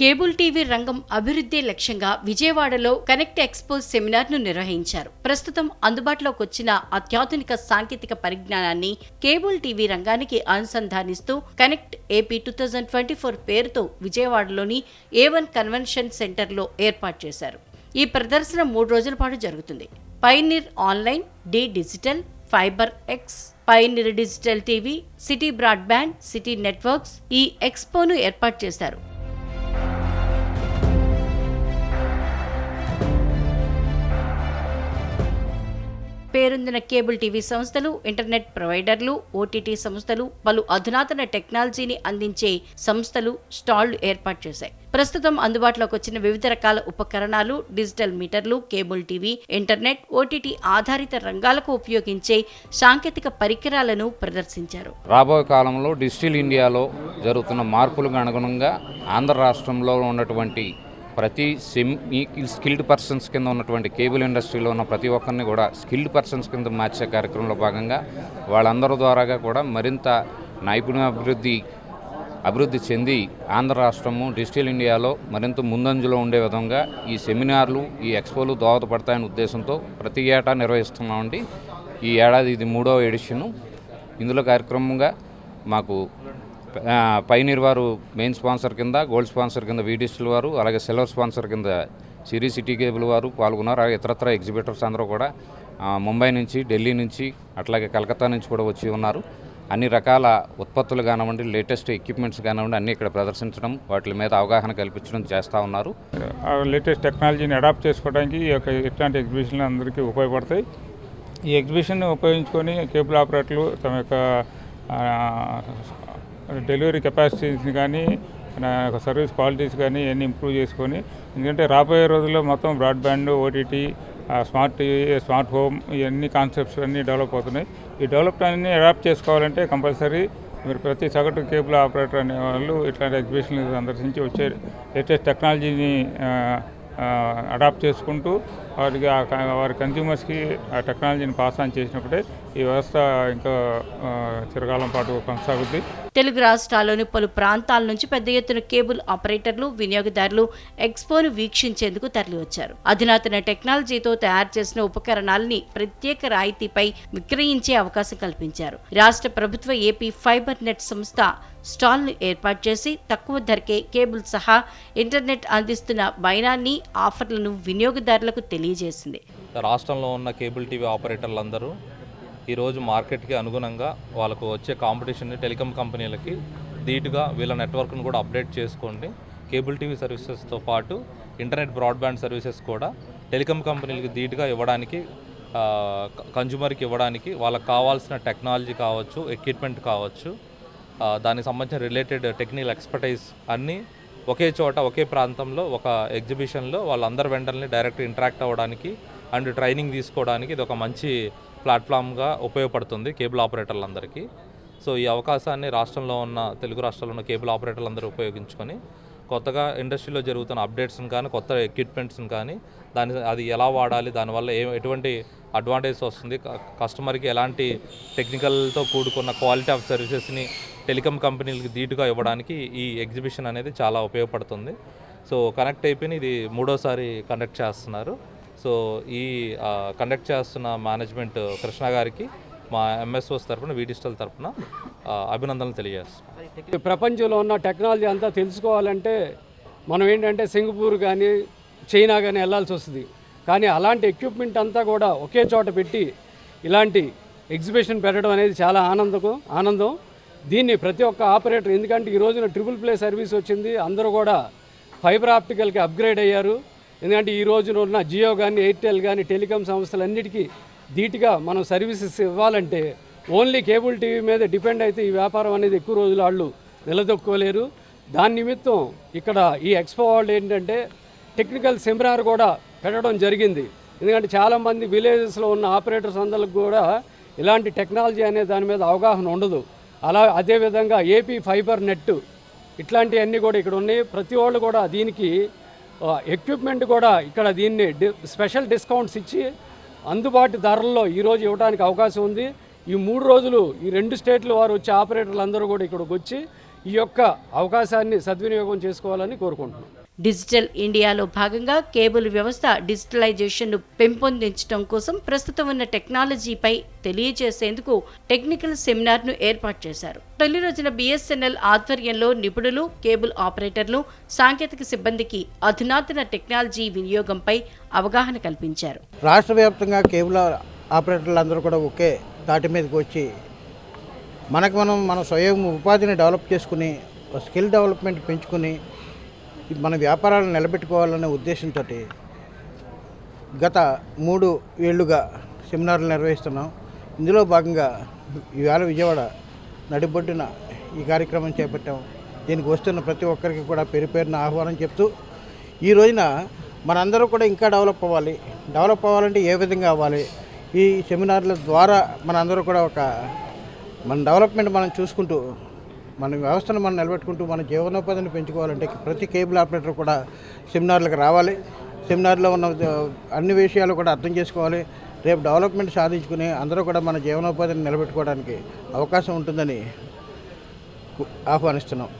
Cable TV రంగం అభివృద్ధి లక్ష్యంగా విజయవాడలో కనెక్ట్ ఎక్స్పో సెమినార్ను నిర్వహించారు. ప్రస్తుతం అందుబాటులోకి వచ్చిన అత్యాధునిక సాంకేతిక పరిజ్ఞానాన్ని కేబుల్ టీవీ రంగానికి అనుసంధానిస్తూ connect AP two thousand twenty four పేరుతో విజయవాడలోని ఏ వన్ కన్వెన్షన్ సెంటర్లో ఏర్పాటు చేశారు. ఈ ప్రదర్శన మూడు రోజుల పాటు జరుగుతుంది. Pioneer online d digital fibre X Pioneer digital TV city broadband city networks ఈ ఎక్స్పోను ఏర్పాటు చేశారు. పేరొందిన కేబుల్ టీవీ సంస్థలు ఇంటర్నెట్ ప్రొవైడర్లు ఓటీటీ సంస్థలు పలు అధునాతన టెక్నాలజీని అందించే సంస్థలు స్టాళ్ళు ఏర్పాటు చేశాయి. ప్రస్తుతం అందుబాటులోకి వచ్చిన వివిధ రకాల ఉపకరణాలు డిజిటల్ మీటర్లు కేబుల్ టీవీ ఇంటర్నెట్ ఓటీటీ ఆధారిత రంగాలకు ఉపయోగించే సాంకేతిక పరికరాలను ప్రదర్శించారు. రాబోయే కాలంలో డిజిటల్ ఇండియాలో జరుగుతున్న మార్పులకు అనుగుణంగా ఆంధ్ర రాష్ట్రంలో ఉన్నటువంటి ప్రతి సెమీ స్కిల్డ్ పర్సన్స్ కింద ఉన్నటువంటి కేబుల్ ఇండస్ట్రీలో ఉన్న ప్రతి ఒక్కరిని కూడా స్కిల్డ్ పర్సన్స్ కింద మార్చే కార్యక్రమంలో భాగంగా వాళ్ళందరి ద్వారాగా కూడా మరింత నైపుణ్యాభివృద్ధి అభివృద్ధి చెంది ఆంధ్ర రాష్ట్రము డిజిటల్ ఇండియాలో మరింత ముందంజలో ఉండే విధంగా ఈ సెమినార్లు ఈ ఎక్స్పోలు దోహదపడతాయనే ఉద్దేశంతో ప్రతి ఏటా నిర్వహిస్తున్నామండి. ఈ ఏడాది ఇది మూడవ ఎడిషను. ఇందులో కార్యక్రమంగా మాకు పైనీర్ వారు మెయిన్ స్పాన్సర్ కింద గోల్డ్ స్పాన్సర్ కింద వీడిస్టుల వారు అలాగే సిల్వర్ స్పాన్సర్ కింద సిరీ సిటీ కేబుల్ వారు పాల్గొన్నారు. అలాగే ఇతరత్ర ఎగ్జిబిటర్స్ అందరూ కూడా ముంబై నుంచి ఢిల్లీ నుంచి అట్లాగే కలకత్తా నుంచి కూడా వచ్చి ఉన్నారు. అన్ని రకాల ఉత్పత్తులు కానివ్వండి లేటెస్ట్ ఎక్విప్మెంట్స్ కానివ్వండి అన్నీ ఇక్కడ ప్రదర్శించడం వాటి మీద అవగాహన కల్పించడం చేస్తూ ఉన్నారు. లేటెస్ట్ టెక్నాలజీని అడాప్ట్ చేసుకోవడానికి ఈ యొక్క ఇట్లాంటి ఎగ్జిబిషన్లు అందరికీ ఉపయోగపడతాయి. ఈ ఎగ్జిబిషన్ ఉపయోగించుకొని కేబుల్ ఆపరేటర్లు తమ యొక్క డెలివరీ కెపాసిటీస్ని కానీ సర్వీస్ క్వాలిటీస్ కానీ ఇవన్నీ ఇంప్రూవ్ చేసుకొని ఎందుకంటే రాబోయే రోజుల్లో మొత్తం broadband OTT smart TV smart home ఇవన్నీ కాన్సెప్ట్స్ అన్నీ డెవలప్ అవుతున్నాయి. ఈ డెవలప్ అన్ని అడాప్ట్ చేసుకోవాలంటే కంపల్సరీ మీరు ప్రతి సగటు కేబుల్ ఆపరేటర్ అనే వాళ్ళు ఇట్లాంటి ఎగ్జిబిషన్లు సందర్శించి వచ్చే లేటెస్ట్ టెక్నాలజీని అడాప్ట్ చేసుకుంటూ వారికి వారి కన్జ్యూమర్స్కి ఆ టెక్నాలజీని పాస్ ఆన్ చేసినప్పుడే ఈ వ్యవస్థ ఇంకా చిరకాలం పాటు కొనసాగుద్ది. తెలుగు రాష్ట్రాల్లోని పలు ప్రాంతాల నుంచి పెద్ద ఎత్తున కేబుల్ ఆపరేటర్లు వినియోగదారులు ఎక్స్పోను వీక్షించేందుకు తరలివచ్చారు. అధునాతన టెక్నాలజీతో తయారు చేసిన ఉపకరణాలని ప్రత్యేక రాయితీపై విక్రయించే అవకాశం కల్పించారు. రాష్ట్ర ప్రభుత్వ ఏపీ ఫైబర్ నెట్ సంస్థ స్టాల్ను ఏర్పాటు చేసి తక్కువ ధరకే కేబుల్ సహా ఇంటర్నెట్ అందిస్తున్న వైనాన్ని ఆఫర్లను వినియోగదారులకు తెలియజేసింది. రాష్ట్రంలో ఉన్న కేబుల్ టీవీ ఆపరేటర్లందరూ ఈరోజు మార్కెట్కి అనుగుణంగా వాళ్ళకు వచ్చే కాంపిటీషన్ని టెలికాం కంపెనీలకి ధీటుగా వీళ్ళ నెట్వర్క్ను కూడా అప్డేట్ చేసుకోండి. కేబుల్ టీవీ సర్వీసెస్తో పాటు ఇంటర్నెట్ బ్రాడ్బ్యాండ్ సర్వీసెస్ కూడా టెలికాం కంపెనీలకి ధీటుగా ఇవ్వడానికి కన్జ్యూమర్కి ఇవ్వడానికి వాళ్ళకి కావాల్సిన టెక్నాలజీ కావచ్చు ఎక్విప్మెంట్ కావచ్చు దానికి సంబంధించిన రిలేటెడ్ టెక్నికల్ ఎక్స్పర్టైజ్ అన్నీ ఒకే చోట ఒకే ప్రాంతంలో ఒక ఎగ్జిబిషన్లో వాళ్ళందరి వెంటనే డైరెక్ట్ ఇంటరాక్ట్ అవ్వడానికి అండ్ ట్రైనింగ్ తీసుకోవడానికి ఇది ఒక మంచి ప్లాట్ఫామ్గా ఉపయోగపడుతుంది కేబుల్ ఆపరేటర్లందరికీ. సో ఈ అవకాశాన్ని రాష్ట్రంలో ఉన్న తెలుగు రాష్ట్రాల్లో ఉన్న కేబుల్ ఆపరేటర్లందరూ ఉపయోగించుకొని కొత్తగా ఇండస్ట్రీలో జరుగుతున్న అప్డేట్స్ని కానీ కొత్త ఎక్విప్మెంట్స్ని కానీ దాని అది ఎలా వాడాలి దానివల్ల ఏ ఎటువంటి అడ్వాంటేజ్ వస్తుంది కస్టమర్కి ఎలాంటి టెక్నికల్తో కూడుకున్న క్వాలిటీ ఆఫ్ సర్వీసెస్ని టెలికాం కంపెనీలకి ధీటుగా ఇవ్వడానికి ఈ ఎగ్జిబిషన్ అనేది చాలా ఉపయోగపడుతుంది. సో కనెక్ట్ అయిపోయిన ఇది మూడోసారి కండక్ట్ చేస్తున్నారు. సో ఈ కండక్ట్ చేస్తున్న మేనేజ్మెంట్ కృష్ణ గారికి మా ఎంఎస్ఓస్ తరఫున వీడిజిటల్ తరపున అభినందనలు తెలియజేస్తున్నాం. ప్రపంచంలో ఉన్న టెక్నాలజీ అంతా తెలుసుకోవాలంటే మనం ఏంటంటే సింగపూర్ కానీ చైనా కానీ వెళ్ళాల్సి వస్తుంది. కానీ అలాంటి ఎక్విప్మెంట్ అంతా కూడా ఒకే చోట పెట్టి ఇలాంటి ఎగ్జిబిషన్ పెట్టడం అనేది చాలా ఆనందకం ఆనందం. దీన్ని ప్రతి ఒక్క ఆపరేటర్ ఎందుకంటే ఈ రోజున ట్రిపుల్ ప్లే సర్వీస్ వచ్చింది అందరూ కూడా ఫైబర్ ఆప్టికల్కి అప్గ్రేడ్ అయ్యారు. ఎందుకంటే ఈ రోజున ఉన్న జియో కానీ ఎయిర్టెల్ కానీ టెలికాం సంస్థలన్నిటికీ ధీటుగా మనం సర్వీసెస్ ఇవ్వాలంటే ఓన్లీ కేబుల్ టీవీ మీద డిపెండ్ అయితే ఈ వ్యాపారం అనేది ఎక్కువ రోజులు వాళ్ళు నిలదొక్కోలేరు దాని నిమిత్తం ఇక్కడ ఈ ఎక్స్పో వాళ్ళు ఏంటంటే టెక్నికల్ సెమినార్ కూడా పెట్టడం జరిగింది. ఎందుకంటే చాలామంది విలేజెస్లో ఉన్న ఆపరేటర్స్ అందరికి కూడా ఇలాంటి టెక్నాలజీ అనే దాని మీద అవగాహన ఉండదు. అలా అదేవిధంగా ఏపీ ఫైబర్ నెట్ ఇట్లాంటివన్నీ కూడా ఇక్కడ ఉన్నాయి. ప్రతి వాళ్ళు కూడా దీనికి ఎక్విప్మెంట్ కూడా ఇక్కడ దీన్ని డి స్పెషల్ డిస్కౌంట్స్ ఇచ్చి అందుబాటు ధరల్లో ఈరోజు ఇవ్వడానికి అవకాశం ఉంది. ఈ మూడు రోజులు ఈ రెండు స్టేట్ల వారు వచ్చే ఆపరేటర్లు అందరూ కూడా ఇక్కడికి వచ్చి ఈ యొక్క అవకాశాన్ని సద్వినియోగం చేసుకోవాలని కోరుకుంటున్నాం. డిజిటల్ ఇండియాలో భాగంగా కేబుల్ వ్యవస్థ డిజిటలైజేషన్ను పెంపొందించడం కోసం ప్రస్తుతం ఉన్న టెక్నాలజీపై తెలియజేసేందుకు టెక్నికల్ సెమినార్ను ఏర్పాటు చేశారు. తొలి రోజున బిఎస్ఎన్ఎల్ ఆధ్వర్యంలో నిపుణులు కేబుల్ ఆపరేటర్లు సాంకేతిక సిబ్బందికి అధునాతన టెక్నాలజీ వినియోగంపై అవగాహన కల్పించారు. రాష్ట్ర వ్యాప్తంగా కేబుల్ ఆపరేటర్లు అందరూ కూడా ఒకే తాటి మీదకి వచ్చి మనకు మనం మన స్వయం ఉపాధిని డెవలప్ చేసుకుని స్కిల్ డెవలప్మెంట్ పెంచుకుని మన వ్యాపారాలను నిలబెట్టుకోవాలనే ఉద్దేశంతో గత మూడు ఏళ్ళుగా సెమినార్లు నిర్వహిస్తున్నాం. ఇందులో భాగంగా ఈవేళ విజయవాడ నడిబొడ్డున ఈ కార్యక్రమం చేపట్టాం. దీనికి వస్తున్న ప్రతి ఒక్కరికి కూడా పేరు పేరున ఆహ్వానం చెప్తూ ఈ రోజున మనందరూ కూడా ఇంకా డెవలప్ అవ్వాలి. డెవలప్ అవ్వాలంటే ఏ విధంగా అవ్వాలి? ఈ సెమినార్ల ద్వారా మనందరూ కూడా ఒక మన డెవలప్మెంట్ మనం చూసుకుంటూ మన వ్యవస్థను మనం నిలబెట్టుకుంటూ మన జీవనోపాధిని పెంచుకోవాలంటే ప్రతి కేబుల్ ఆపరేటర్ కూడా సెమినార్లకు రావాలి. సెమినార్లో ఉన్న అన్ని విషయాలు కూడా అర్థం చేసుకోవాలి. రేపు డెవలప్మెంట్ సాధించుకుని అందరూ కూడా మన జీవనోపాధిని నిలబెట్టుకోవడానికి అవకాశం ఉంటుందని ఆహ్వానిస్తున్నాం.